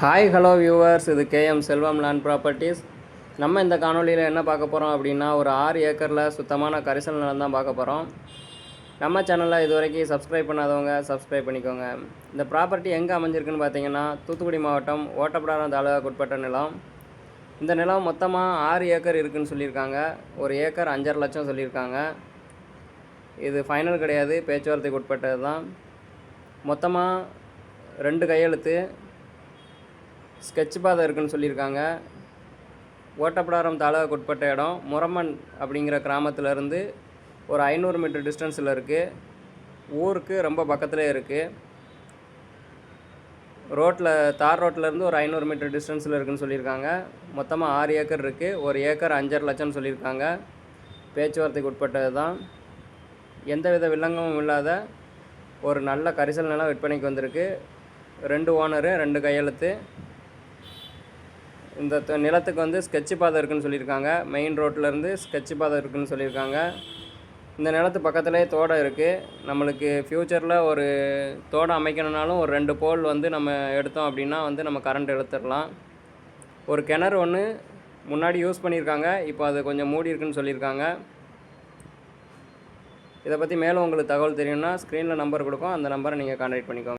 Hi hello viewers இது KM Selvam land properties நம்ம இந்த காணொலியில் என்ன பார்க்க போகிறோம் அப்படின்னா ஒரு ஆறு ஏக்கரில் சுத்தமான கரிசல் நிலம் தான் பார்க்க போகிறோம் நம்ம சேனலில் இது வரைக்கும் சப்ஸ்கிரைப் பண்ணாதவங்க சப்ஸ்கிரைப் பண்ணிக்கோங்க. இந்த ப்ராப்பர்ட்டி எங்கே அமைஞ்சிருக்குன்னு பார்த்தீங்கன்னா தூத்துக்குடி மாவட்டம் ஓட்டப்படாரம் தாலுகாக்கு உட்பட்ட நிலம். இந்த நிலம் மொத்தமாக ஆறு ஏக்கர் இருக்குன்னு சொல்லியிருக்காங்க. ஒரு ஏக்கர் அஞ்சரை லட்சம் சொல்லியிருக்காங்க. இது ஃபைனல் கிடையாது பேச்சுவார்த்தைக்கு உட்பட்டது தான் மொத்தமாக ரெண்டு கையெழுத்து ஸ்கெட்ச் பாதை இருக்குன்னு சொல்லியிருக்காங்க. ஓட்டப்படாரம் தாலுகாக்கு உட்பட்ட இடம். முரமன் அப்படிங்கிற கிராமத்திலருந்து ஒரு ஐநூறு மீட்டர் டிஸ்டன்ஸில் இருக்குது ஊருக்கு ரொம்ப பக்கத்தில் இருக்குது ரோட்டில் தார் ரோட்டிலேருந்து ஒரு ஐநூறு மீட்டர் டிஸ்டன்ஸில் இருக்குதுன்னு சொல்லியிருக்காங்க. மொத்தமாக ஆறு ஏக்கர் இருக்குது ஒரு ஏக்கர் அஞ்சரை லட்சம்னு சொல்லியிருக்காங்க. பேச்சுவார்த்தைக்கு உட்பட்டது தான். எந்தவித வில்லங்கமும் இல்லாத ஒரு நல்ல கரிசல் நிலம் விற்பனைக்கு வந்திருக்கு. ரெண்டு ஓனரு ரெண்டு கையெழுத்து. இந்த நிலத்துக்கு வந்து ஸ்கெட்ச் பாதை இருக்குதுன்னு சொல்லியிருக்காங்க. மெயின் ரோட்லேருந்து ஸ்கெட்ச் பாதை இருக்குதுன்னு சொல்லியிருக்காங்க. இந்த நிலத்து பக்கத்துலேயே தோட்டம் இருக்குது நம்மளுக்கு ஃப்யூச்சரில் ஒரு தோட்டம் அமைக்கணுன்னாலும் ஒரு ரெண்டு போல் வந்து நம்ம எடுத்தோம் அப்படின்னா வந்து நம்ம கரண்ட் எடுத்துடலாம் ஒரு கிணறு ஒன்று முன்னாடி யூஸ் பண்ணியிருக்காங்க. இப்போ அது கொஞ்சம் மூடி இருக்குன்னு சொல்லியிருக்காங்க. இதை பற்றி மேலும் உங்களுக்கு தகவல் தெரியும்னா ஸ்க்ரீனில் நம்பர் கொடுக்கும். அந்த நம்பரை நீங்கள் கான்டாக்ட் பண்ணிக்கோங்க.